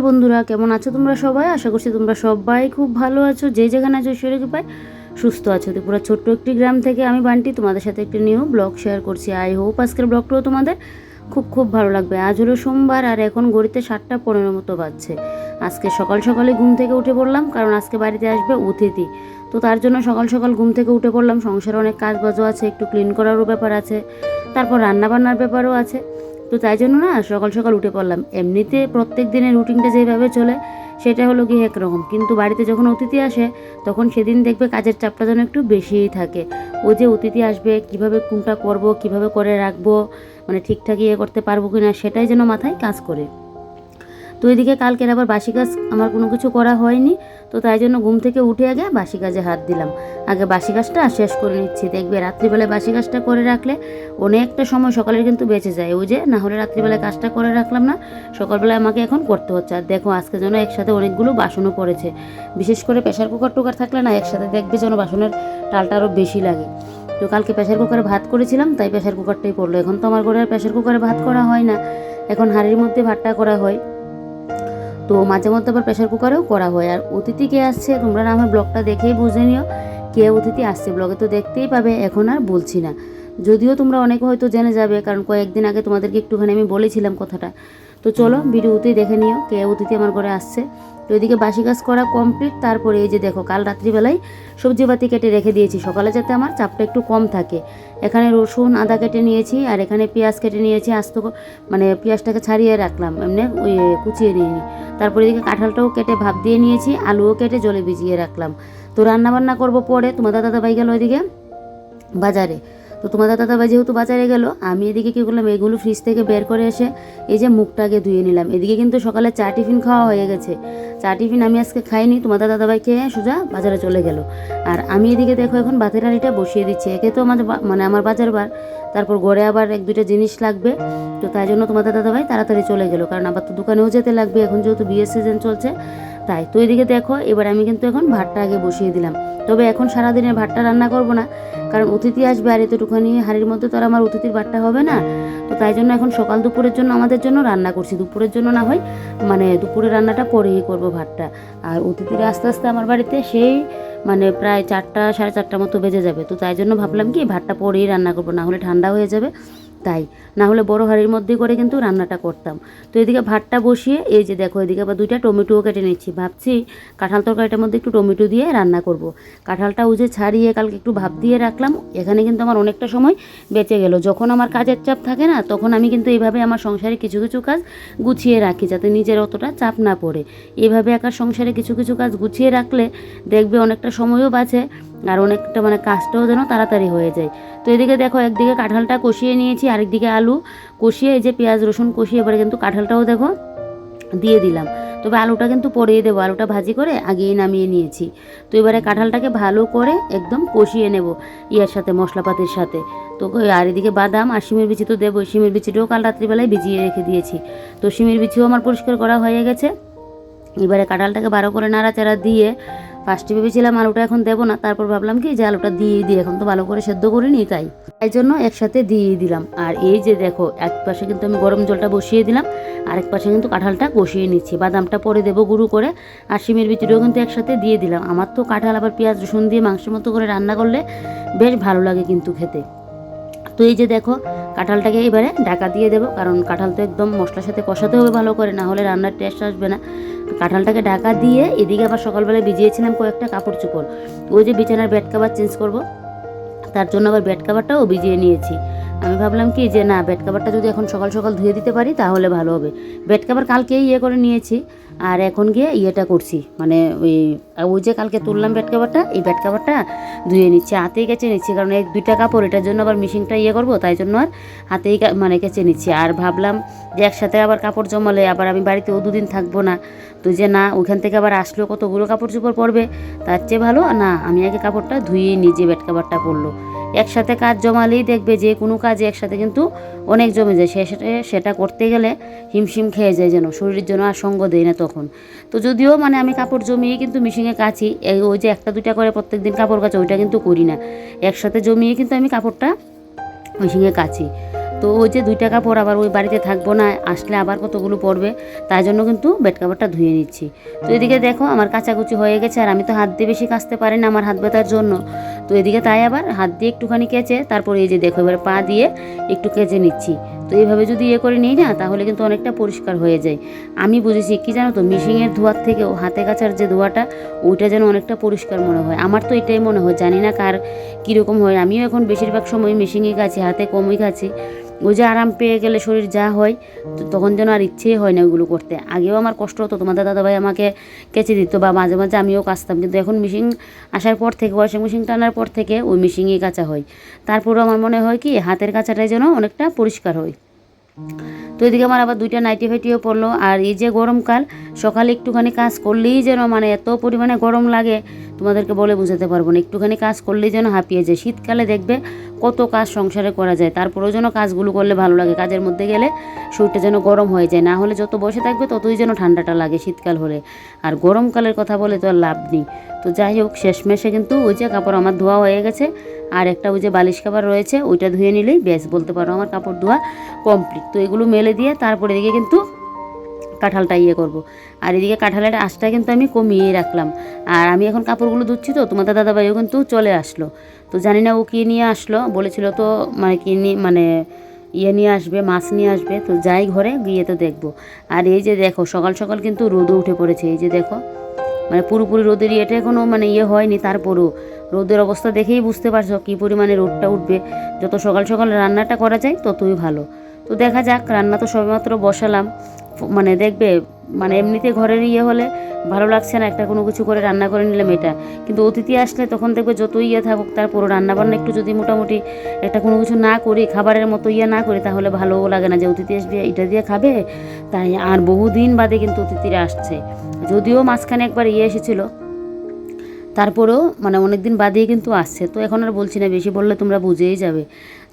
নমস্কার বন্ধুরা, কেমন আছো তোমরা সবাই? আশা করছি তোমরা সবাই খুব ভালো আছো। যে যেখানে আছো ঈশ্বরের কৃপায় সুস্থ আছো। ত্রিপুরা ছোট্ট একটি গ্রাম থেকে আমি বান্টি, তোমাদের সাথে একটি নিউ ব্লগ শেয়ার করছি। আই হোপ আজকের ব্লগটাও তোমাদের খুব খুব ভালো লাগবে। আজ হলো সোমবার আর এখন গড়িতে সাতটা পনেরো মতো বাজছে। আজকে সকাল সকালে ঘুম থেকে উঠে পড়লাম, কারণ আজকে বাড়িতে আসবে অতিথি। তো তার জন্য সকাল সকাল ঘুম থেকে উঠে পড়লাম। সংসারে অনেক কাজ বাজও আছে, একটু ক্লিন করারও ব্যাপার আছে। তারপর রান্না বান্নার ব্যাপারও আছে। তো তাই জন্য না সকাল সকাল উঠে পড়লাম। এমনিতে প্রত্যেক দিনের রুটিনটা যেভাবে চলে, সেটা হলো গিয়ে একরকম। কিন্তু বাড়িতে যখন অতিথি আসে, তখন সেদিন দেখবে কাজের চাপটা যেন একটু বেশিই থাকে। ও যে অতিথি আসবে, কীভাবে কোনটা করব, কীভাবে করে রাখব মানে ঠিকঠাক ইয়ে করতে পারব কি না সেটাই যেন মাথায় কাজ করে। তো এদিকে কালকের আবার বাসি কাজ আমার কোনো কিছু করা হয়নি, তো তাই জন্য ঘুম থেকে উঠে আগে বাসি কাজে হাত দিলাম। আগে বাসি কাজটা শেষ করে নিচ্ছি। দেখবে রাত্রিবেলায় বাসি কাজটা করে রাখলে অনেকটা সময় সকালের কিন্তু বেঁচে যায়। ওই যে না হলে রাত্রিবেলায় কাজটা করে রাখলাম না, সকালবেলায় আমাকে এখন করতে হচ্ছে। আর দেখো আজকে যেন একসাথে অনেকগুলো বাসনও পড়েছে। বিশেষ করে প্রেশার কুকার টুকার থাকলে না একসাথে দেখবে যেন বাসনের টালটা আরও বেশি লাগে। তো কালকে প্রেশার কুকারে ভাত করেছিলাম, তাই প্রেশার কুকারটাই পড়ল। এখন তো আমার ঘরে আর প্রেশার কুকারে ভাত করা হয় না। এখন হাঁড়ির মধ্যে ভাতটা করা হয়। তো মাঝে মধ্যে আবার প্রেশার কুকারেও করা হয়। আর অতিথি কে আসছে, তোমরা আমার ব্লগটা দেখেই বুঝে নিও কে অতিথি আসছে। ব্লগে তো দেখতেই পাবে, এখন আর বলছি না। যদিও তোমরা অনেকে হয়তো জেনে যাবে, কারণ কয়েকদিন আগে তোমাদেরকে একটুখানি আমি বলেছিলাম কথাটা। তো চলো ভিডিওতেই দেখে নিও কে অতিথি আমার ঘরে আসছে। তো এদিকে বাসি কাজ করা কমপ্লিট তারপরে এই যে দেখো, কাল রাত্রিবেলায় সবজি পাতি কেটে রেখে দিয়েছি। সকালে যাতে আমার চাপটা একটু কম থাকে। এখানে রসুন, আদা কেটে নিয়েছি, আর এখানে পেঁয়াজ কেটে নিয়েছি, আস্ত মানে পেঁয়াজটাকে ছাড়িয়ে রাখলাম। এমনি কুচিয়ে নিইনি। তারপরে এদিকে কাঁঠালটাও কেটে ভাপ দিয়ে নিয়েছি, আলুও কেটে জলে ভিজিয়ে রাখলাম। তো রান্না বান্না করব পরে, তোমাদের দাদা ভাই গেল ওইদিকে বাজারে। তো তোমাদের দাদা ভাই যেহেতু বাজারে গেল, আমি এদিকে কী করলাম, এগুলো ফ্রিজ থেকে বের করে এসে এই যে মুখটাকে ধুয়ে নিলাম। এদিকে কিন্তু সকালে চা টিফিন খাওয়া হয়ে গেছে। চা টিফিন আমি আজকে খাইনি তোমাদের দাদা ভাই খেয়ে সোজা বাজারে চলে গেল। আর আমি এদিকে দেখো এখন বাতের হাঁড়িটা বসিয়ে দিচ্ছি। একে তো আমাদের মানে আমার বাজার বার। তারপর ঘরে আবার এক দুইটা জিনিস লাগবে। তো তাই জন্য তোমাদের দাদা ভাই তাড়াতাড়ি চলে গেলো। কারণ আবার তো দোকানেও যেতে লাগবে। এখন যেহেতু বিয়ের সিজন চলছে, তাই তো এদিকে দেখো, এবার আমি কিন্তু এখন ভাতটা আগে বসিয়ে দিলাম। তবে এখন সারাদিনের ভাতটা রান্না করব না, কারণ অতিথি আসবে আর এতটুখানি হাড়ির মধ্যে তো আর আমার অতিথির ভাতটা হবে না। তো তাই জন্য এখন সকাল দুপুরের জন্য আমাদের জন্য রান্না করছি। দুপুরের জন্য না হয় মানে দুপুরে রান্নাটা পরেই করব ভাতটা। আর অতিথিরা আস্তে আস্তে আমার বাড়িতে সেই মানে প্রায় চারটা, সাড়ে চারটা মতো বেজে যাবে। তো তাই জন্য ভাবলাম কি ভাতটা পরেই রান্না করব, না হলে ঠান্ডা হয়ে যাবে, তাই। না হলে বড় হাঁড়ির মধ্যে করে কিন্তু রান্নাটা করতাম। তো এদিকে ভাতটা বসিয়ে, এই যে দেখো, এদিকে আবার দুইটা টমেটোও কেটে নিচ্ছি। ভাবছি কাঁঠাল তরকারিটার মধ্যে একটু টমেটো দিয়ে রান্না করব। কাঁঠালটা উজে ছাড়িয়ে কালকে একটু ভাব দিয়ে রাখলাম, এখানে কিন্তু আমার অনেকটা সময় বেঁচে গেল। যখন আমার কাজের চাপ থাকে না, তখন আমি কিন্তু এইভাবে আমার সংসারে কিছু কিছু কাজ গুছিয়ে রাখি, যাতে নিজের অতটা চাপ না পড়ে। এভাবে একার সংসারে কিছু কিছু কাজ গুছিয়ে রাখলে দেখবে অনেকটা সময়ও বাঁচে আর অনেকটা মানে কাজটাও যেন তাড়াতাড়ি হয়ে যায়। তো এদিকে দেখো, একদিকে কাঁঠালটা কষিয়ে নিয়েছি, আরেকদিকে আলু কষিয়ে, এই যে পেঁয়াজ, রসুন কষিয়ে এবারে কিন্তু কাঁঠালটাও দেখো দিয়ে দিলাম। তবে আলুটা কিন্তু পরেই দেবো, আলুটা ভাজি করে আগেই নামিয়ে নিয়েছি। তো এবারে কাঁঠালটাকে ভালো করে একদম কষিয়ে নেব ইয়ার সাথে, মশলাপাতির সাথে। তো আর এদিকে বাদাম আর শিমের বিচি তো দেবো শিমের বিচিটাও কাল রাত্রিবেলায় ভিজিয়ে রেখে দিয়েছি। তো শিমের বিচিও আমার পরিষ্কার করা হয়ে গেছে। এবারে কাঁঠালটাকে বারো করে নাড়াচাড়া দিয়ে ফার্স্টে ভেবেছিলাম আলুটা এখন দেবো না, তারপর ভাবলাম কি যে আলুটা দিয়ে দিই, এখন তো ভালো করে সেদ্ধ করিনি তাই। তাই জন্য একসাথে দিয়ে দিলাম। আর এই যে দেখো, এক পাশে কিন্তু আমি গরম জলটা বসিয়ে দিলাম, আরেক পাশে কিন্তু কাঁঠালটা কষিয়ে নিচ্ছি। বাদামটা পরে দেবো গুঁড়ো করে, আর শিমের ভিতরেও কিন্তু একসাথে দিয়ে দিলাম। আমার তো কাঁঠাল, আবার পেঁয়াজ, রসুন দিয়ে মাংসের মতো করে রান্না করলে বেশ ভালো লাগে কিন্তু খেতে। তো এই যে দেখো, কাঁঠালটাকে এবারে ঢাকা দিয়ে দেবো, কারণ কাঁঠাল তো একদম মশলার সাথে কষাতে হবে ভালো করে, না হলে রান্নার টেস্ট আসবে না। কাঁঠালটাকে ঢাকা দিয়ে এদিকে আবার সকালবেলায় ভিজিয়েছিলাম কয়েকটা কাপড় চোপড়। ওই যে বিছানার বেড কাভার চেঞ্জ করব। তার জন্য আবার বেড কাভারটাও ভিজিয়ে নিয়েছি। আমি ভাবলাম কি যে না বেড কাভারটা যদি এখন সকাল সকাল ধুয়ে দিতে পারি তাহলে ভালো হবে। বেড কাভার কালকেই ইয়ে করে নিয়েছি। আর এখন গিয়ে ইয়েটা করছি মানে ওই ওই যে কালকে তুললাম বেড কাভারটা এই বেড কাভারটা ধুয়ে নিচ্ছি, হাতেই কেচে নিচ্ছি, কারণ এক দুইটা কাপড়, এটার জন্য আবার মিশিংটা ইয়ে করব, তাই জন্য আর হাতেই মানে কেচে নিচ্ছি। আর ভাবলাম যে একসাথে আবার কাপড় জমালে, আবার আমি বাড়িতে বাড়িতেও দুদিন থাকব না। তো যে না, ওখান থেকে আবার আসলেও কতগুলো কাপড় চোপড় পরবে, তার চেয়ে ভালো, না, আমি আগে কাপড়টা ধুয়ে নিই যে বেড কাভারটা পরলো। একসাথে কাজ জমালেই দেখবে যে কোনো কাজে একসাথে কিন্তু অনেক জমে যায়। সে সেটা- করতে গেলে হিমশিম খেয়ে যায় যেন, শরীরের জন্য আর সঙ্গ দেয় না তখন। তো যদিও মানে আমি কাপড় জমিয়ে কিন্তু মিশিংয়ে কাছি ওই যে একটা দুটা করে প্রত্যেক দিন কাপড় কাচি, ওইটা কিন্তু করি না। একসাথে জমিয়ে কিন্তু আমি কাপড়টা মেশিনে কাচি তো ওই যে দুই টাকা পর আবার ওই বাড়িতে থাকব না, আসলে আবার কতগুলো পড়বে, তাই জন্য কিন্তু বেড কাভারটা ধুয়ে নিচ্ছি। তো এদিকে দেখো আমার কাচাকুচি হয়ে গেছে আর আমি তো হাত দিয়ে বেশি কাচতে পারি না আমার হাত ব্যথার জন্য। তো এদিকে তাই আবার হাত দিয়ে একটুখানি কেচে তারপরে এই যে দেখো এবার পা দিয়ে একটু কেচে নিচ্ছি। তো এইভাবে যদি ইয়ে করে নিই না, তাহলে কিন্তু অনেকটা পরিষ্কার হয়ে যায়। আমি বুঝেছি কি জানো তো মিশিংয়ের ধোয়ার থেকেও হাতে কাচার যে ধোয়াটা, ওইটা যেন অনেকটা পরিষ্কার মনে হয়। আমার তো এটাই মনে হয়, জানি না কার কীরকম হয়। আমিও এখন বেশিরভাগ সময় মিশিংয়ে কাছি হাতে কমই ওই যে আরাম পেয়ে গেলে শরীর যা হয় তখন যেন আর ইচ্ছেই হয় না ওইগুলো করতে। আগেও আমার কষ্ট হতো, তোমাদের দাদাভাই আমাকে কেচে দিত বা মাঝে মাঝে আমিও কাচতাম, কিন্তু এখন মিশিং আসার পর থেকে ওয়াশিং মেশিন টানার পর থেকে ওই মিশিংয়ে কাচা হয়। তারপরেও আমার মনে হয় কি, হাতের কাচাটাই যেন অনেকটা পরিষ্কার হয়। তো এদিকে আমার আবার দুইটা নাইটি ফাইটিও পড়ল, আর এই যে গরমকাল, সকালে একটুখানি কাজ করলেই যেন মানে এত পরিমাণে গরম লাগে তোমাদেরকে বলে বোঝাতে পারব না। একটুখানি কাজ করলেই যেন হাঁপিয়ে যায়। শীতকালে দেখবে কত কাজ সংসারে করা যায়। তারপরেও যেন কাজগুলো করলে ভালো লাগে। কাজের মধ্যে গেলে শরীরটা যেন গরম হয়ে যায়। না হলে যত বসে থাকবে ততই যেন ঠান্ডাটা লাগে শীতকাল হলে। আর গরমকালের কথা বলে তো আর লাভ নেই। তো যাই হোক, শেষমেশে কিন্তু ওই যে কাপড় আমার ধোয়া হয়ে গেছে। আর একটা ওই যে বালিশ কাপড় রয়েছে, ওইটা ধুয়ে নিলেই বেশ বলতে পারো আমার কাপড় ধোয়া কমপ্লিট তো এগুলো মেলে দিয়ে তারপরে এদিকে কিন্তু কাঁঠালটা ইয়ে করব। আর এদিকে কাঁঠালের আঁশটা কিন্তু আমি কমিয়ে রাখলাম। আর আমি এখন কাপড়গুলো ধুচ্ছি তো, তোমাদের দাদাভাইও কিন্তু চলে আসলো। তো জানি না ও কী নিয়ে আসলো। বলেছিল তো মানে কী নিয়ে মানে ইয়ে নিয়ে আসবে, মাছ নিয়ে আসবে। তো যাই ঘরে গিয়ে তো দেখব। আর এই যে দেখো, সকাল সকাল কিন্তু রোদও উঠে পড়েছে। এই যে দেখো মানে পুরোপুরি রোদের ইয়েটা এখনও মানে ইয়ে হয়নি, তারপরেও রোদের অবস্থা দেখেই বুঝতে পারছ কী পরিমাণে রোদটা উঠবে। যত সকাল সকাল রান্নাটা করা যায়, ততই ভালো। তো দেখা যাক, রান্না তো সবেমাত্র বসালাম। মানে দেখবে মানে এমনিতে ঘরের ইয়ে হলে ভালো লাগছে না, একটা কোনো কিছু করে রান্না করে নিলাম এটা। কিন্তু অতিথি আসলে তখন দেখবে যত ইয়ে থাকুক তারপরও রান্না বান্না একটু যদি মোটামুটি একটা কোনো কিছু না করি, খাবারের মতো ইয়ে না করি, তাহলে ভালোও লাগে না যে অতিথি আসবে, এটা দিয়ে খাবে। তাই আর বহুদিন বাদে কিন্তু অতিথিরা আসছে। যদিও মাঝখানে একবার ইয়ে এসেছিল, তারপরেও মানে অনেক দিন বাদেই কিন্তু আসছে। তো এখন আর বলছি না, বেশি বললে তোমরা বুঝেই যাবে।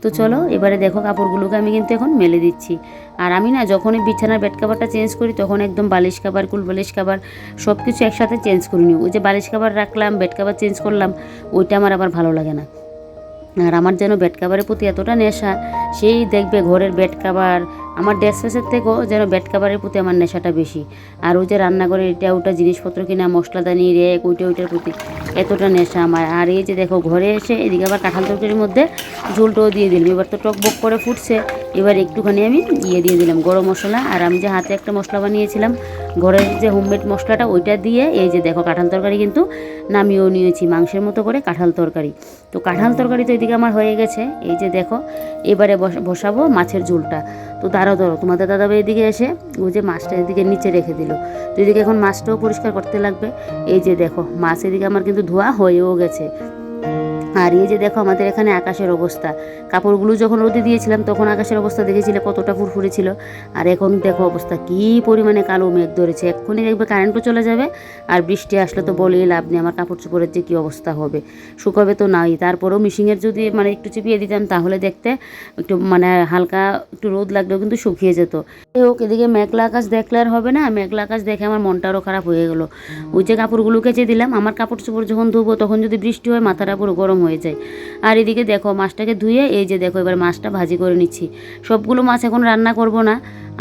তো চলো, এবারে দেখো কাপড়গুলোকে আমি কিন্তু এখন মেলে দিচ্ছি। আর আমি না যখনই বিছানার বেড কাভারটা চেঞ্জ করি, তখন একদম বালিশ কাভার কুল বালিশ কাভার সব কিছু একসাথে চেঞ্জ করে নিই। ওই যে বালিশ কাভার রাখলাম বেড কাভার চেঞ্জ করলাম, ওইটা আমার আবার ভালো লাগে না। আর আমার যেন বেড কাভারের প্রতি এতটা নেশা, সেই দেখবে ঘরের বেড কাভার আমার ড্রেস ফেসের থেকেও যেন বেড কাভারের প্রতি আমার নেশাটা বেশি। আর ওই যে রান্নাঘরে এটা ওটা জিনিসপত্র কিনা মশলাদানি রেক ওইটা ওইটার প্রতি এতটা নেশা আমার। আর এই যে দেখো, ঘরে এসে এদিকে আবার কাঁঠাল তরকারির মধ্যে ঝুলটাও দিয়ে দিলাম। এবার তো টকবক করে ফুটছে। এবার একটুখানি আমি ইয়ে দিয়ে দিলাম গরম মশলা। আর আমি যে হাতে একটা মশলা বানিয়েছিলাম, ঘরের যে হোমমেড মশলাটা, ওইটা দিয়ে এই যে দেখো কাঁঠাল তরকারি কিন্তু নামিয়েও নিয়েছি, মাংসের মতো করে কাঁঠাল তরকারি। তো কাঁঠাল তরকারি তো এদিকে আমার হয়ে গেছে। এই যে দেখো, এবারে বস- বসাবো মাছের ঝোলটা। তো তারাও ধরো তোমাদের দাদাভাই এদিকে এসে ওই যে মাছটা এদিকে নিচে রেখে দিল। তো এদিকে এখন মাছটাও পরিষ্কার করতে লাগবে। এই যে দেখো, মাছ এদিকে আমার কিন্তু ধোয়া হয়েও গেছে। আর এই যে দেখো আমাদের এখানে আকাশের অবস্থা। কাপড়গুলো যখন রোদে দিয়েছিলাম, তখন আকাশের অবস্থা দেখেছিলে কতটা ফুরফুরে ছিল। আর এখন দেখো অবস্থা, কী পরিমাণে কালো মেঘ ধরেছে। এক্ষুনি দেখবে কারেন্টও চলে যাবে, আর বৃষ্টি আসলে তো বলেই লাভ নেই। আমার কাপড় চোপড়ের যে কী অবস্থা হবে, শুকাবে তো নাই। তারপরেও মিশিংয়ের যদি মানে একটু চিপিয়ে দিতাম, তাহলে দেখতে একটু মানে হালকা একটু রোদ লাগলেও কিন্তু শুকিয়ে যেত। হোক, এদিকে মেঘলা আকাশ দেখলে আর হবে না। মেঘলা আকাশ দেখে আমার মনটা আরও খারাপ হয়ে গেলো। ওই যে কাপড়গুলো কেচে দিলাম, আমার কাপড় চোপড় যখন ধুবো, তখন যদি বৃষ্টি হয়, মাথাটা পুরো গরম হয়ে যায়। আর এদিকে দেখো মাছটাকে ধুয়ে এই যে দেখো এবার মাছটা ভাজি করে নিচ্ছি। সবগুলো মাছ এখন রান্না করব না,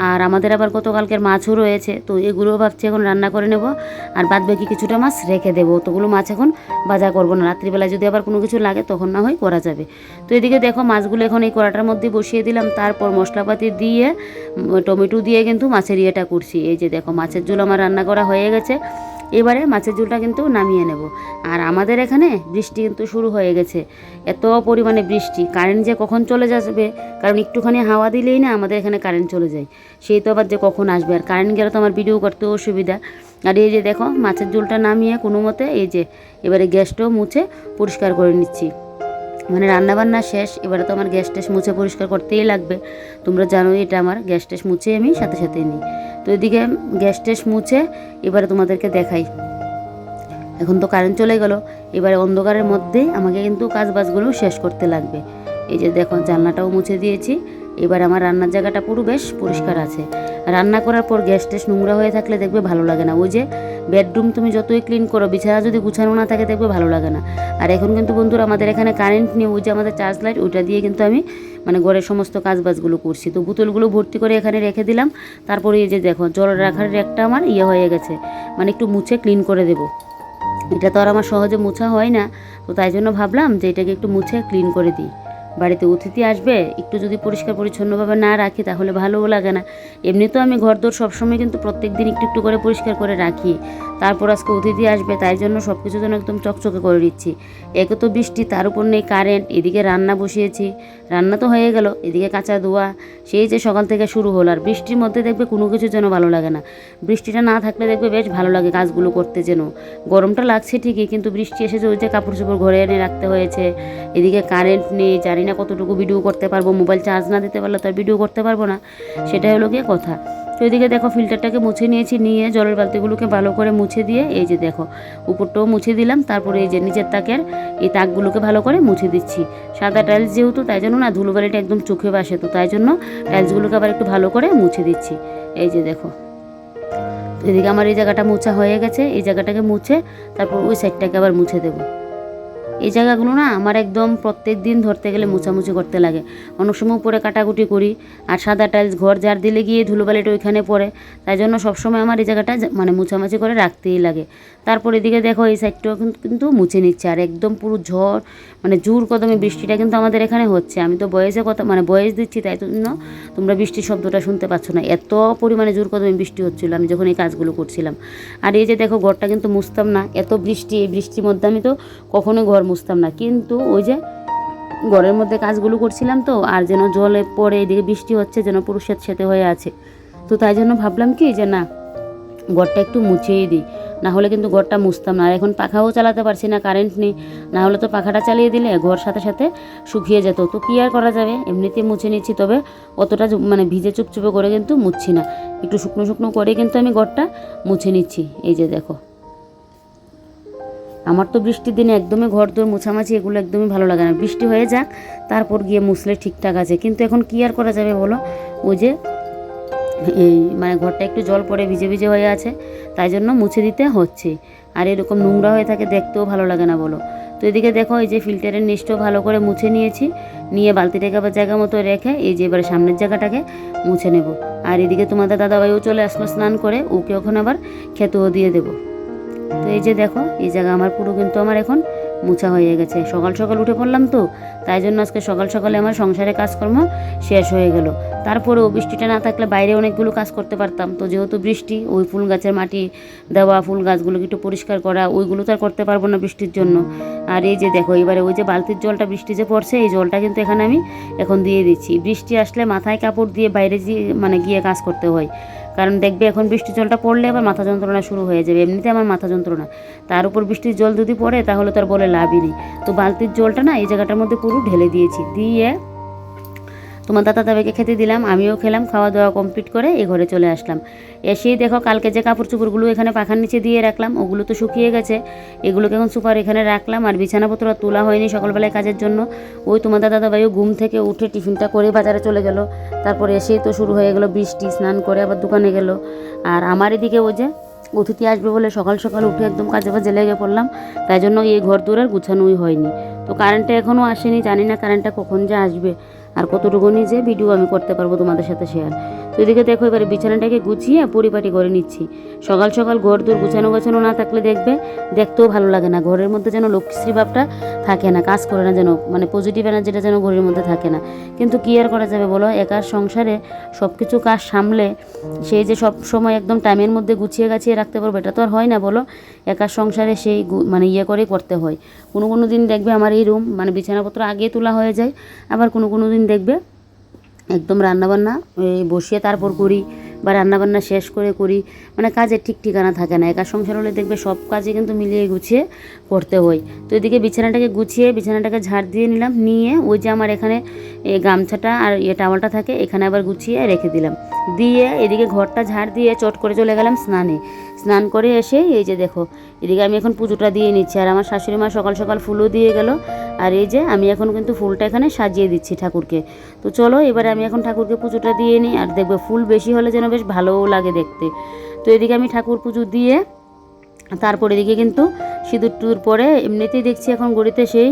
আর আমাদের আবার গতকালকের মাছও রয়েছে, তো এগুলোও ভাবছি এখন রান্না করে নেব, আর বাদ বাকি কিছুটা মাছ রেখে দেবো। তোগুলো মাছ এখন ভাজা করব না রাত্রিবেলা যদি আবার কোনো কিছু লাগে তখন না হয় করা যাবে। তো এদিকে দেখো মাছগুলো এখন এই কড়াটার মধ্যে বসিয়ে দিলাম, তারপর মশলাপাতি দিয়ে টমেটো দিয়ে কিন্তু মাছের ইয়েটা করছি। এই যে দেখো মাছের ঝোল আমার রান্না করা হয়ে গেছে। এবারে মাছের ঝোলটা কিন্তু নামিয়ে নেব। আর আমাদের এখানে বৃষ্টি কিন্তু শুরু হয়ে গেছে। এত পরিমাণে বৃষ্টি। কারেন্ট যে কখন চলে যাবে? কারণ একটুখানি হাওয়া দিলেই না আমাদের এখানে কারেন্ট চলে যায়। সেই তো আবার যে কখন আসবে? আর কারেন্ট গেলে তো আমার ভিডিও করতেও অসুবিধা। আর এই যে দেখো, মাছের ঝোলটা নামিয়ে কোনো মতে এই যে এবারে গ্যাসটাও মুছে পরিষ্কার করে নিচ্ছি। মানে রান্নাবান্না শেষ, এবারে তো আমার গ্যাস টেস মুছে পরিষ্কার করতেই লাগবে। তোমরা জানোই এটা আমার গ্যাস টেস মুছে আমি সাথে সাথে নিই। তো এদিকে গ্যাস টেস মুছে এবারে তোমাদেরকে দেখাই। এখন তো কারেন্ট চলে গেল, এবারে অন্ধকারের মধ্যেই আমাকে কিন্তু কাজ বাজগুলো শেষ করতে লাগবে। এই যে দেখো, জানলাটাও মুছে দিয়েছি, এবার আমার রান্নার জায়গাটা পুরো বেশ পরিষ্কার আছে। রান্না করার পর গ্যাস টেস নোংরা হয়ে থাকলে দেখবে ভালো লাগে না। ওই যে বেডরুম তুমি যতই ক্লিন করো, বিছানা যদি গুছানো না থাকে দেখবে ভালো লাগে না। আর এখন কিন্তু বন্ধুরা আমাদের এখানে কারেন্ট নেই, ওই যে আমাদের চার্জ লাইট ওইটা দিয়ে কিন্তু আমি মানে ঘরের সমস্ত কাজবাজগুলো করছি। তো বোতলগুলো ভর্তি করে এখানে রেখে দিলাম। তারপরে এই যে দেখো, জল রাখার একটা আমার ইয়ে হয়ে গেছে। মানে একটু মুছে ক্লিন করে দেবো। এটা তো আর আমার সহজে মোছা হয় না। তো তাই জন্য ভাবলাম যে এটাকে একটু মুছে ক্লিন করে দিই। বাড়িতে অতিথি আসবে, একটু যদি পরিষ্কার পরিচ্ছন্নভাবে না রাখি তাহলে ভালোও লাগে না। এমনি তো আমি ঘর দোর সবসময় কিন্তু প্রত্যেক দিন একটু একটু করে পরিষ্কার করে রাখি। তারপর আজকে অতিথি আসবে, তাই জন্য সব কিছু যেন একদম চকচকে করে দিচ্ছি একে তো বৃষ্টি, তার উপর নেই কারেন্ট এদিকে রান্না বসিয়েছি। রান্না তো হয়ে গেল, এদিকে কাঁচা ধোয়া, সেই যে সকাল থেকে শুরু হলো, আর বৃষ্টির মধ্যে দেখবে কোনো কিছু যেন ভালো লাগে না। বৃষ্টিটা না থাকলে দেখবে বেশ ভালো লাগে কাজগুলো করতে যেন। গরমটা লাগছে ঠিকই, কিন্তু বৃষ্টি এসেছে ওই যে কাপড় চোপড় ঘরে এনে রাখতে হয়েছে, এদিকে কারেন্ট নেই, জানি না কতটুকু ভিডিও করতে পারব মোবাইল চার্জ না দিতে পারলে তো আর ভিডিও করতে পারব না, সেটাই হলো গিয়ে কথা। তো এদিকে দেখো ফিল্টারটাকে মুছে নিয়েছি, নিয়ে জলের বালতিগুলোকে ভালো করে মুছে দিয়ে, এই যে দেখো, উপরটাও মুছে দিলাম, তারপরে এই যে নিচের তাকের এই তাকগুলোকে ভালো করে মুছে দিচ্ছি। সাদা টাইলস যেহেতু, তাই জন্য না ধুলোবালিটা একদম চোখে বাসে তো তাই জন্য টাইলসগুলোকে আবার একটু ভালো করে মুছে দিচ্ছি। এই যে দেখো, এদিকে আমার এই জায়গাটা মোছা হয়ে গেছে, এই জায়গাটাকে মুছে, তারপর ওই সাইডটাকে আবার মুছে দেবো। এই জায়গাগুলো না আমার একদম প্রত্যেক দিন ধরতে গেলে মোছামুছি করতে লাগে। অনেক সময় উপরে কাটাকুটি করি, আর সাদা টাইলস ঘর ঝাড় দিলে গিয়ে ধুলোবালিটা ওইখানে পড়ে। তাই জন্য সবসময় আমার এই জায়গাটা মানে মোছামাছি করে রাখতেই লাগে। তারপর এদিকে দেখো এই সাইডটাও কিন্তু মুছে নিচ্ছে, আর একদম পুরো ঝড় মানে জোর কদমে বৃষ্টিটা কিন্তু আমাদের এখানে হচ্ছে। আমি তো বয়সে কথা মানে বয়স দিচ্ছি, তাই জন্য তোমরা বৃষ্টির শব্দটা শুনতে পাচ্ছ না। এত পরিমাণে জোর কদমে বৃষ্টি হচ্ছিল আমি যখন এই কাজগুলো করছিলাম। আর এই যে দেখো ঘরটা কিন্তু মুছতাম না, এত বৃষ্টি, এই বৃষ্টির মধ্যে আমি তো কখনোই ঘর মুছতাম না। কিন্তু ওই যে ঘরের মধ্যে কাজগুলো করছিলাম তো, আর যেন জলে পড়ে এদিকে বৃষ্টি হচ্ছে, যেন পুরুষের সাথে হয়ে আছে। তো তাই জন্য ভাবলাম কি যে না, ঘরটা একটু মুছেই দিই। না হলে কিন্তু ঘরটা মুছতাম না। আর এখন পাখাও চালাতে পারছি না কারেন্ট নেই। না হলে তো পাখাটা চালিয়ে দিলে ঘর সাথে সাথে শুকিয়ে যেত। তো কী আর করা যাবে? এমনিতেই মুছে নিচ্ছি, তবে অতটা মানে ভিজে চুপচুপে করে কিন্তু মুছছি না। একটু শুকনো শুকনো করে কিন্তু আমি ঘরটা মুছে নিচ্ছি। এই যে দেখো। আমার তো বৃষ্টির দিনে একদমই ঘর দোর মোছামাছি এগুলো একদমই ভালো লাগে না। বৃষ্টি হয়ে যাক, তারপর গিয়ে মুছলে ঠিকঠাক আছে। কিন্তু এখন কী আর করা যাবে বলো? ওই যে এই মানে ঘরটা একটু জল পড়ে ভিজে ভিজে হয়ে আছে, তাই জন্য মুছে দিতে হচ্ছে। আর এরকম নোংরা হয়ে থাকে দেখতেও ভালো লাগে না বলো। তো এদিকে দেখো, এই যে ফিল্টারের নিচটাও ভালো করে মুছে নিয়েছি। নিয়ে বালতিটাকে আবার জায়গা মতো রেখে এই যে এবারে সামনের জায়গাটাকে মুছে নেব। আর এদিকে তোমাদের দাদাভাইও চলে আসলো স্নান করে, ওকে ওখানে আবার খেতেও দিয়ে দেবো। তো এই যে দেখো, এই জায়গা আমার পুরো কিন্তু আমার এখন মোছা হয়ে গেছে। সকাল সকাল উঠে পড়লাম তো, তাই জন্য আজকে সকাল সকালে আমার সংসারে কাজকর্ম শেষ হয়ে গেল। তারপরেও বৃষ্টিটা না থাকলে বাইরে অনেকগুলো কাজ করতে পারতাম। তো যেহেতু বৃষ্টি, ওই ফুল গাছের মাটি দেওয়া, ফুল গাছগুলোকে একটু পরিষ্কার করা, ওইগুলো তো আর করতে পারব না বৃষ্টির জন্য। আর এই যে দেখো, এবারে ওই যে বালতির জলটা, বৃষ্টি যে পড়ছে, এই জলটা কিন্তু এখানে আমি এখন দিয়ে দিচ্ছি। বৃষ্টি আসলে মাথায় কাপড় দিয়ে বাইরে গিয়ে মানে গিয়ে কাজ করতে হয়। কারণ দেখবে এখন বৃষ্টির জলটা পড়লে আবার মাথা যন্ত্রণা শুরু হয়ে যাবে। এমনিতে আমার মাথা যন্ত্রণা। তার উপর বৃষ্টির জল যদি পড়ে তাহলে তার বলে লাভই নেই। তো বালতির জলটা না এই জায়গাটার মধ্যে পুরো ঢেলে দিয়েছি। দিয়ে তোমার দাদা দাদাকে খেতে দিলাম, আমিও খেলাম খাওয়া দাওয়া কমপ্লিট করে এই ঘরে চলে আসলাম। এসেই দেখো কালকে যে কাপড় চোপড়গুলো এখানে পাখার নিচে দিয়ে রাখলাম, ওগুলো তো শুকিয়ে গেছে। এগুলোকে এখন সুপার এখানে রাখলাম, আর বিছানাপত্র তোলা হয়নি সকালবেলায় কাজের জন্য। ওই তোমার দাদা দাদাভাইও ঘুম থেকে উঠে টিফিনটা করে বাজারে চলে গেল। তারপর এসেই তো শুরু হয়ে গেল বৃষ্টি, স্নান করে আবার দোকানে গেল। আর আমার এদিকে ওই যে অতিথি আসবে বলে সকাল সকাল উঠে একদম কাজে বাজে লেগে পড়লাম, তাই জন্য এই ঘর দূর আর গুছানোই হয়নি। তো কারেন্টটা এখনও আসেনি, জানি না কারেন্টটা কখন যে আসবে। আর কতটুকুনি যে ভিডিও আমি করতে পারব তোমাদের সাথে শেয়ার তো এদিকে দেখো, এবারে বিছানাটাকে গুছিয়ে পরিপাটি করে নিচ্ছি। সকাল সকাল ঘর দূর গুছানো গোছানো না থাকলে দেখবে, দেখতেও ভালো লাগে না। ঘরের মধ্যে যেন লক্ষ্মীশ্রী ভাবটা থাকে না, কাজ করে না যেন মানে পজিটিভ এনার্জিটা যেন ঘরের মধ্যে থাকে না। কিন্তু কী আর করা যাবে বলো? একার সংসারে সব কিছু কাজ সামলে সেই যে সব সময় একদম টাইমের মধ্যে গুছিয়ে গাছিয়ে রাখতে পারব, এটা তো আর হয় না বলো? একার সংসারে সেই মানে ইয়ে করে করতে হয়। কোনো কোনো দিন দেখবে আমার এই রুম মানে বিছানাপত্র আগে তোলা হয়ে যায়, আবার কোনো কোনো দিন দেখবে। একদম রান্নাবান্না বসিয়ে তারপর করি বা রান্নাবান্না শেষ করে করি। মানে কাজের ঠিক ঠিকানা থাকে না। একা সংসার হলে দেখবে সব কাজে কিন্তু মিলিয়ে গুছিয়ে করতে হয়। তো এদিকে বিছানাটাকে গুছিয়ে বিছানাটাকে ঝাড় দিয়ে নিলাম। নিয়ে ওই যে আমার এখানে এই গামছাটা আর ইয়ে টাওয়ালটা থাকে, এখানে আবার গুছিয়ে রেখে দিলাম। দিয়ে এদিকে ঘরটা ঝাড় দিয়ে চট করে চলে গেলাম স্নানে। স্নান করে এসে এই যে দেখো, এদিকে আমি এখন পুজোটা দিয়ে নিচ্ছি। আর আমার শাশুড়ি মা সকাল সকাল ফুলও দিয়ে গেল। আর এই যে আমি এখন কিন্তু ফুলটা এখানে সাজিয়ে দিচ্ছি ঠাকুরকে। তো চলো, এবারে আমি এখন ঠাকুরকে পুজোটা দিয়ে নিই। আর দেখবে ফুল বেশি হলে যেন বেশ ভালোও লাগে দেখতে। তো এদিকে আমি ঠাকুর পুজো দিয়ে, তারপর এদিকে কিন্তু সিঁদুর টুর পরে এমনিতেই দেখছি এখন গড়িতে সেই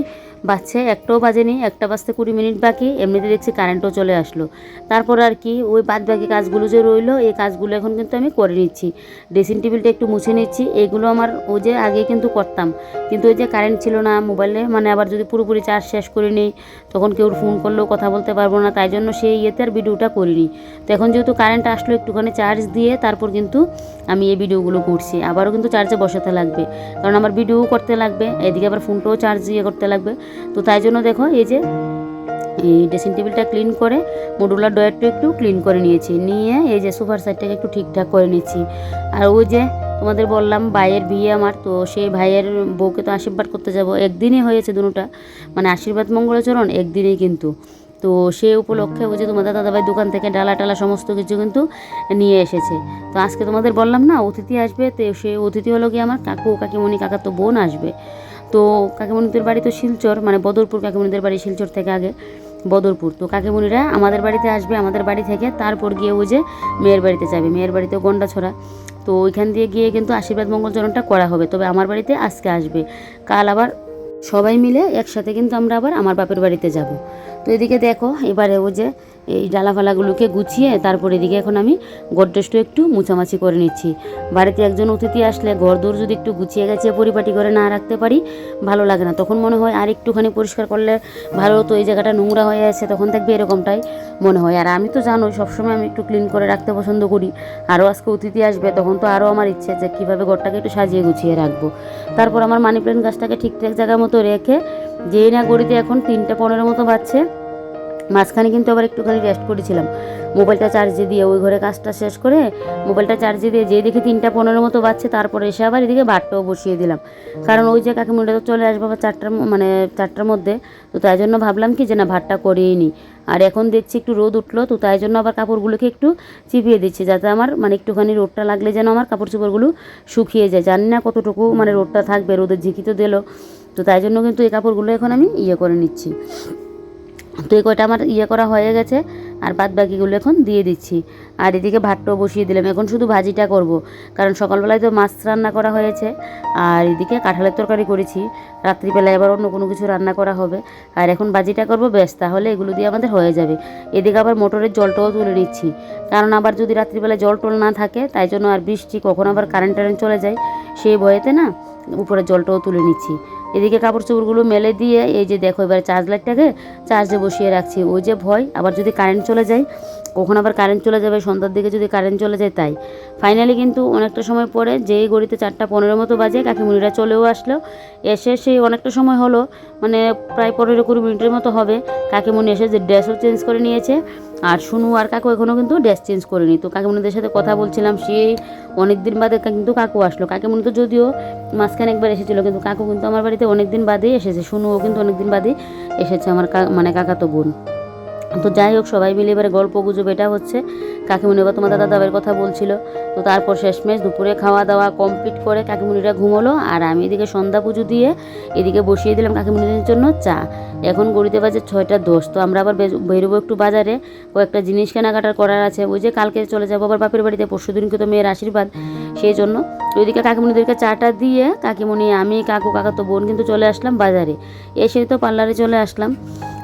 বাজছে একটাও বাজেনি, একটা বাজতে কুড়ি মিনিট বাকি, এমনিতে দেখছি কারেন্টও চলে আসলো। তারপর আর কি, ওই বাদ বাকি কাজগুলো যে রইল, এই কাজগুলো এখন কিন্তু আমি করে নিচ্ছি। ড্রেসিং টেবিলটা একটু মুছে নিচ্ছি, এগুলো আমার ওই যে আগে কিন্তু করতাম। কিন্তু ওই যে কারেন্ট ছিল না মোবাইলে মানে আবার যদি পুরোপুরি চার্জ শেষ করে নিই তখন কেউ ফোন করলেও কথা বলতে পারব না, তাই জন্য সেই ইয়েতে আর ভিডিওটা করিনি। তো এখন যেহেতু কারেন্ট আসলো একটুখানি চার্জ দিয়ে, তারপর কিন্তু আমি এই ভিডিওগুলো করছি। আবারও কিন্তু চার্জে বসাতে লাগবে। কারণ আমার ভিডিও করতে লাগবে, এদিকে আবার ফোনটাও চার্জ ইয়ে করতে লাগবে। তো তাই জন্য দেখো, এই যে, এই ড্রেসিং টেবিলটা ক্লিন করে মডুলার ডয়ারটা একটু ক্লিন করে নিয়েছি। নিয়ে এই যে সোফার সাইডটাকে একটু ঠিকঠাক করে নিচ্ছি। আর ওই যে তোমাদের বললাম ভাইয়ের বিয়ে আমার, তো সেই ভাইয়ের বউকে তো আশীর্বাদ করতে যাব। একদিনই হয়েছে দুটোটা। মানে আশীর্বাদ, মঙ্গলাচরণ একদিনেই কিন্তু। তো সে উপলক্ষে ওই যে তোমাদের দাদাভাই দোকান থেকে ডালা টালা সমস্ত কিছু কিন্তু নিয়ে এসেছে। তো আজকে তোমাদের বললাম না, অতিথি আসবে, তো সে অতিথি হলো কি আমার কাকু, কাকিমণি কাকা তো বোন আসবে। তো কাকিমণিদের বাড়ি তো শিলচর মানে বদরপুর কাকিমণিদের বাড়ি শিলচর থেকে আগে বদরপুর। তো কাকিমণিরা আমাদের বাড়িতে আসবে, আমাদের বাড়ি থেকে তারপর গিয়ে ওই যে মেয়ের বাড়িতে যাবে। মেয়ের বাড়িতেও গন্ডা ছড়া তো ওইখান দিয়ে গিয়ে কিন্তু আশীর্বাদ মঙ্গলচরণটা করা হবে। তবে আমার বাড়িতে আজকে আসবে। কাল আবার সবাই মিলে একসাথে কিন্তু আমরা আবার আমার বাপের বাড়িতে যাব। তো এদিকে দেখো, এবারে ও যে এই ডালাফালাগুলোকে গুছিয়ে তারপর এদিকে এখন আমি গডরেজটা একটু মুছামাছি করে নিচ্ছি। বাড়িতে একজন অতিথি আসলে ঘর দৌড় যদি একটু গুছিয়ে গেছে, পরিপাটি করে না রাখতে পারি, ভালো লাগে না। তখন মনে হয় আর একটুখানি পরিষ্কার করলে ভালো হতো, এই জায়গাটা নোংরা হয়ে আছে, তখন থাকবে এরকমটাই মনে হয়। আর আমি তো জানোই, সবসময় আমি একটু ক্লিন করে রাখতে পছন্দ করি। আরও আজকে অতিথি আসবে, তখন তো আরও আমার ইচ্ছে যে কীভাবে ঘরটাকে একটু সাজিয়ে গুছিয়ে রাখব। তারপর আমার মানি প্ল্যান্ট গাছটাকে ঠিকঠাক জায়গা মতো রেখে, যেই না গড়িতে এখন তিনটে পনেরো মতো বাজছে মাঝখানে কিন্তু আবার একটুখানি রেস্ট করেছিলাম। মোবাইলটা চার্জে দিয়ে ওই ঘরে কাজটা শেষ করে মোবাইলটা চার্জে দিয়ে যে দেখি তিনটা পনেরো মতো বাজছে, তারপরে এসে আবার এদিকে ভাতটাও বসিয়ে দিলাম। কারণ ওই যে কাকিমুন্ডা তো চলে আসব আবার চারটার মানে চারটার মধ্যে, তো তাই জন্য ভাবলাম কি যে না ভাতটা করেই নিই। আর এখন দেখছি একটু রোদ উঠল, তো তাই জন্য আবার কাপড়গুলোকে একটু চিপিয়ে দিচ্ছি যাতে আমার মানে একটুখানি রোদটা লাগলে যেন আমার কাপড় চোপড়গুলো শুকিয়ে যায়। জানি না কতটুকু মানে রোদটা থাকবে, রোদের ঝিঁকি তো দিলো, তো তাই জন্য কিন্তু এই কাপড়গুলো এখন আমি ইয়ে করে নিচ্ছি। তো এই কয়টা আমার ইয়ে করা হয়ে গেছে, আর বাদ বাকিগুলো এখন দিয়ে দিচ্ছি। আর এদিকে ভাতটাও বসিয়ে দিলাম, এখন শুধু ভাজিটা করব, কারণ সকালবেলায় তো মাছ রান্না করা হয়েছে। আর এদিকে কাঁঠালের তরকারি করেছি, রাত্রিবেলায় আবার অন্য কোনো কিছু রান্না করা হবে। আর এখন ভাজিটা করব, ব্যাস, তাহলে এগুলো দিয়ে আমাদের হয়ে যাবে। এদিকে আবার মোটরের জলটাও তুলে নিচ্ছি, কারণ আবার যদি রাত্রিবেলায় জল টল না থাকে, তাই জন্য আর বৃষ্টি কখন আবার কারেন্ট টারেন্ট চলে যায়, সেই ভয়েতে না উপরে জলটাও তুলে নিচ্ছি। এদিকে কাপড় চোপড়গুলো মেলে দিয়ে এই যে দেখো এবার চার্জ লাইটটাকে চার্জে বসিয়ে রাখছি। ওই যে ভয়, আবার যদি কারেন্ট চলে যায় কখন আবার কারেন্ট চলে যাবে? সন্ধ্যার দিকে যদি কারেন্ট চলে যায়, তাই। ফাইনালি কিন্তু অনেকটা সময় পরে যেই গড়িতে চারটা পনেরো মতো বাজে, কাকিমুনিরা চলেও আসলো। এসে সেই অনেকটা সময় হলো মানে প্রায় পনেরো কুড়ি মিনিটের মতো হবে। কাকিমুনি এসে যে ড্রেসও চেঞ্জ করে নিয়েছে। আর শুনু আর কাকু এখনও কিন্তু ড্রেস চেঞ্জ করেনি। তো কাকিমুনিদের সাথে কথা বলছিলাম, সেই অনেক দিন বাদে কিন্তু কাকু আসলো। কাকিমুনি তো যদিও মাঝখানে একবার এসেছিল, কিন্তু কাকু কিন্তু আমার বাড়িতে অনেক দিন বাদেই এসেছে। শুনুও কিন্তু অনেক দিন বাদেই এসেছে, আমার মানে কাকাতো বোন। তো যাই হোক সবাই মিলে এবারে গল্প গুজব এটা হচ্ছে। কাকিমুনি বা তোমার দাদা দাবের কথা বলছিল। তো তারপর শেষমেশ দুপুরে খাওয়া দাওয়া কমপ্লিট করে কাকিমুনিরা ঘুমোলো আর আমি এদিকে সন্ধ্যা পুজো দিয়ে এদিকে বসিয়ে দিলাম কাকিমুনিদের জন্য চা। এখন গড়িতে বাজে ছয়টা দশ তো আমরা আবার বেরোবো একটু বাজারে। কয়েকটা জিনিস কেনাকাটার করার আছে। ওই যে কালকে চলে যাব আবার বাপের বাড়িতে পরশু দিনকে তো মেয়ের আশীর্বাদ সেই জন্য। তো ওইদিকে কাকিমুনিদেরকে চাটা দিয়ে কাকিমুনি আমি কাকু কাকা তো বোন কিন্তু চলে আসলাম বাজারে। এসে তো পার্লারে চলে আসলাম।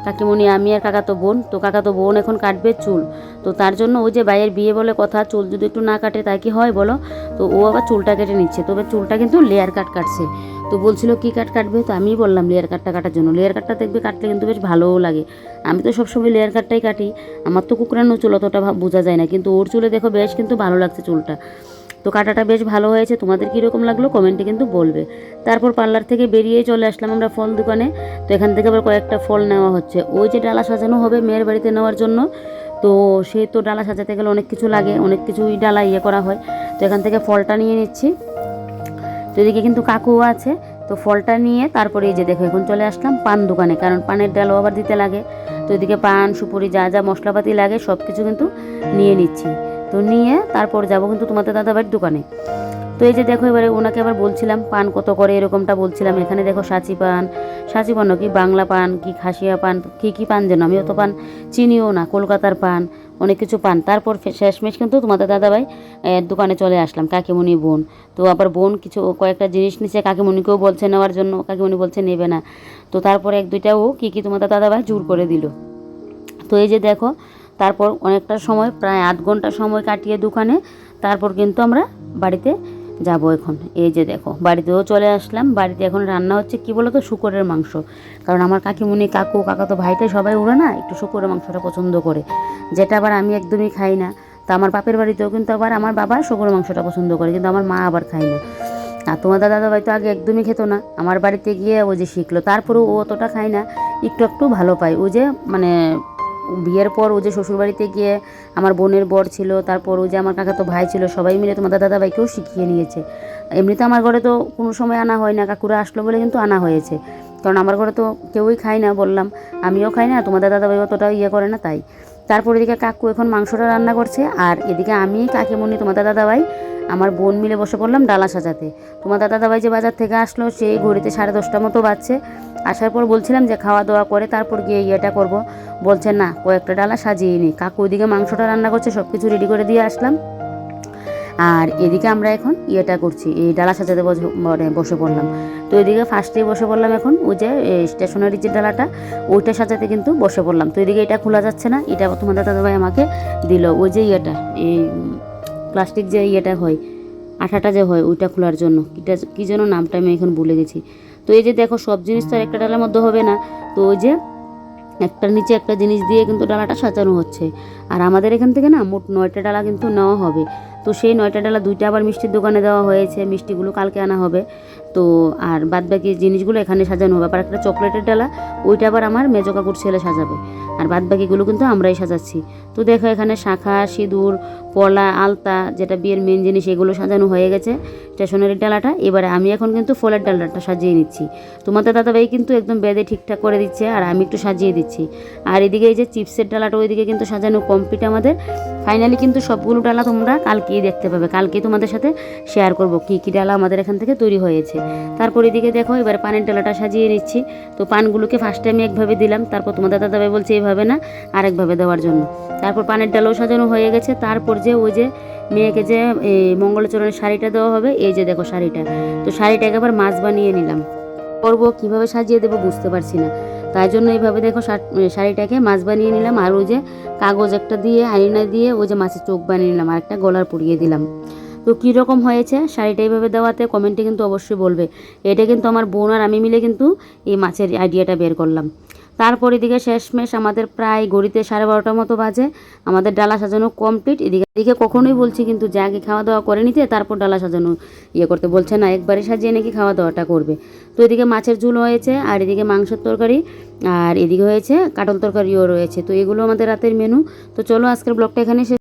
কাকিমণি, আমি আর কাকাতো বোন। তো কাকাতো বোন এখন কাটবে চুল। তো তার জন্য ওই যে ভাইয়ের বিয়ে বলে কথা, চুল যদি একটু না কাটে তাই কি হয় বলো? তো ও আবার চুলটা কেটে নিচ্ছে। তবে চুলটা কিন্তু লেয়ার কাট কাটছে। তো বলছিল, কি কাট কাটবে? তো আমিই বললাম লেয়ার কাটটা কাটার জন্য। লেয়ার কাটটা দেখবে কাটলে কিন্তু বেশ ভালোও লাগে। আমি তো সবসময় লেয়ার কাটটাই কাটি। আমার তো কুকুরানো চুল অতটা বোঝা যায় না। কিন্তু ওর চুলে দেখো বেশ কিন্তু ভালো লাগছে চুলটা। তো কাটাটা বেশ ভালো হয়েছে। তোমাদের কীরকম লাগল কমেন্টে কিন্তু বলবে। তারপর পার্লার থেকে বেরিয়ে চলে আসলাম আমরা ফল দোকানে। তো এখান থেকে আবার কয়েকটা ফল নেওয়া হচ্ছে। ওই যে ডালা সাজানো হবে মেয়ের বাড়িতে নেওয়ার জন্য, তো সে তো ডালা সাজাতে গেলে অনেক কিছু লাগে, অনেক কিছুই ডালা ইয়ে করা হয়। তো এখান থেকে ফলটা নিয়ে নিচ্ছি। তো এদিকে কিন্তু কাকুও আছে। তো ফলটা নিয়ে তারপরে এই যে দেখো, এখন চলে আসলাম পান দোকানে, কারণ পানের ডালও আবার দিতে লাগে। তো এদিকে পান, সুপুরি যা যা মশলাপাতি লাগে সব কিছু কিন্তু নিয়ে নিচ্ছি। তো নিয়ে তারপর যাব কিন্তু তোমাদের দাদাবাড়ির দোকানে। তো এই যে দেখো, এবারে ওনাকে আবার বলছিলাম, পান কত করে এরকমটা বলছিলাম। এখানে দেখো সাঁচি পান সাঁচি পান কি বাংলা পান, কি খাসিয়া পান, কি কি পান যেন আমি অত পান চিনিও না, কলকাতার পান, অনেক কিছু পান। তারপর শেষমেশ কিন্তু তোমাদের দাদাভাই দোকানে চলে আসলাম, কাকিমণি বোন। তো আবার বোন কিছু কয়েকটা জিনিস নিচ্ছে কাকিমণিকেও বলছে নেওয়ার জন্য, কাকিমণি বলছে নেবে না। তো তারপর এক দুইটা ও কী কী তোমাদের দাদাভাই জোর করে দিল। তো এই যে দেখো তারপর অনেকটা সময়, প্রায় আধ ঘণ্টা সময় কাটিয়ে দোকানে তারপর কিন্তু আমরা বাড়িতে যাব এখন। এই যে দেখো, বাড়িতেও চলে আসলাম, বাড়িতে এখন রান্না হচ্ছে কি বলো তো শুকরের মাংস। কারণ আমার কাকিমুনি, কাকু, কাকা তো ভাইটাই সবাই উড়ে না একটু শুকরের মাংসটা পছন্দ করে। যেটা আবার আমি একদমই খাই না। তো আমার বাপের বাড়িতেও কিন্তু আবার আমার বাবা শুকরের মাংসটা পছন্দ করে, কিন্তু আমার মা আবার খায় না। আর তোমার দাদা দাদাভাই তো আগে একদমই খেতো না। আমার বাড়িতে গিয়ে ও যে শিখলো, তারপরেও ও অতটা খায় না। একটু একটু ভালো পায়। ও যে মানে বিয়ের পর ও যে শ্বশুরবাড়িতে গিয়ে আমার বোনের বর ছিল, তারপর ও যে আমার কাকা তো ভাই ছিল, সবাই মিলে তোমার দাদা দাদাভাইকেও শিখিয়ে নিয়েছে। এমনিতে আমার ঘরে তো কোনো সময় আনা হয় না, কাকুরা আসলো বলে কিন্তু আনা হয়েছে। কারণ আমার ঘরে তো কেউই খায় না বললাম, আমিও খাই না, তোমাদের দাদাভাই অতটা ইয়ে করে না তাই। তারপর এদিকে কাকু এখন মাংসটা রান্না করছে, আর এদিকে আমি কাকিমণি তোমাদের দাদাভাই, আমার বোন মিলে বসে পড়লাম ডালা সাজাতে। তোমার দাদা দাদাভাই যে বাজার থেকে আসলো, সেই ঘড়িতে সাড়ে দশটা মতো বাজছে। আসার পর বলছিলাম যে খাওয়া দাওয়া করে তারপর গিয়ে ইয়েটা করব। বলছে, না, কয়েকটা ডালা সাজিয়ে নি। কাকু ওইদিকে মাংসটা রান্না করছে সব কিছু রেডি করে দিয়ে আসলাম। আর এদিকে আমরা এখন ইয়েটা করছি, এই ডালা সাজাতে বসে- মানে বসে পড়লাম। তো এদিকে ফার্স্টেই বসে পড়লাম এখন, ওই যে স্টেশনারি যে ডালাটা, ওইটা সাজাতে কিন্তু বসে পড়লাম। তো এদিকে এটা খোলা যাচ্ছে না, এটা তোমাদের দাদাভাই আমাকে দিল। ওই যে ইয়েটা, এই প্লাস্টিক যে ইয়েটা হয়, আঠাটা যে হয়, ওইটা খোলার জন্য। কিটা কী যেন নামটা আমি এখন ভুলে গেছি। তো এই যে দেখো, সব জিনিস তো আর একটা ডালার মধ্যে হবে না। তো ওই যে একটার নিচে একটা জিনিস দিয়ে কিন্তু ডালাটা সাজানো হচ্ছে। আর আমাদের এখান থেকে না মোট নয়টা ডালা কিন্তু নেওয়া হবে। তো সেই নয়টা ডালা দুইটা আবার মিষ্টির দোকানে দেওয়া হয়েছে। মিষ্টিগুলো কালকে আনা হবে। তো আর বাদ বাকি জিনিসগুলো এখানে সাজানো হবে। আবার একটা চকলেটের ডালা, ওইটা আবার আমার মেজো কাকুর ছেলে সাজাবে। আর বাদ বাকিগুলো কিন্তু আমরাই সাজাচ্ছি। তো দেখো এখানে শাখা, সিঁদুর পলা আলতা, যেটা বিয়ের মেন জিনিস, এগুলো সাজানো হয়ে গেছে। স্টেশনারি ডালাটা, এবারে আমি এখন কিন্তু ফলের ডালাটা সাজিয়ে নিচ্ছি। তোমাদের দাদাভাই কিন্তু একদম বেদে ঠিকঠাক করে দিচ্ছে, আর আমি একটু সাজিয়ে দিচ্ছি। আর এদিকে এই যে চিপসের ডালাটা, ওইদিকে কিন্তু সাজানো কমপ্লিট আমাদের। ফাইনালি কিন্তু সবগুলো ডালা তোমরা কালকেই দেখতে পাবে। কালকেই তোমাদের সাথে শেয়ার করব, কী কী ডালা আমাদের এখান থেকে তৈরি হয়েছে। তারপর এদিকে দেখো, এবার পানের ডালাটা সাজিয়ে নিচ্ছি। তো পানগুলোকে ফার্স্টে আমি একভাবে দিলাম, তারপর তোমাদের দাদাভাই বলছে এইভাবে না, আরেকভাবে দেওয়ার জন্য। তারপর পানের ডালাও সাজানো হয়ে গেছে, তারপর যে ওই যে মেয়েকে যে মঙ্গলচরণের শাড়িটা দেওয়া হবে, এই যে দেখো শাড়িটা। তো শাড়িটাকে আবার মাছ বানিয়ে নিলাম। করব, কীভাবে সাজিয়ে দেবো বুঝতে পারছি না। তাই জন্য এইভাবে দেখো শাড়- শাড়িটাকে মাছ বানিয়ে নিলাম, আর ওই যে কাগজ একটা দিয়ে, আয়না দিয়ে ওই যে মাছের চোখ বানিয়ে নিলাম আর একটা গলার পরিয়ে দিলাম। তো কীরকম হয়েছে, শাড়িটা এইভাবে দেওয়াতে কমেন্টে কিন্তু অবশ্যই বলবে। এটা কিন্তু আমার বোন আর আমি মিলে কিন্তু এই মাছের আইডিয়াটা বের করলাম। তারপর এদিকে শেষমেশ আমাদের প্রায় গড়িতে সাড়ে বারোটার মতো বাজে। আমাদের ডালা সাজানো কমপ্লিট এদিকে এদিকে কখনোই বলছি কিন্তু যে আগে খাওয়া দাওয়া করে নিতে, তারপর ডালা সাজানো ইয়ে করতে। বলছে, না, একবারে সাজিয়ে নাকি খাওয়া দাওয়াটা করবে? তো এদিকে মাছের ঝুল হয়েছে, আর এদিকে মাংসের তরকারি, আর এদিকে হয়েছে কাটল তরকারিও রয়েছে। তো এগুলো আমাদের রাতের মেনু তো চলো আজকের ব্লগটা এখানে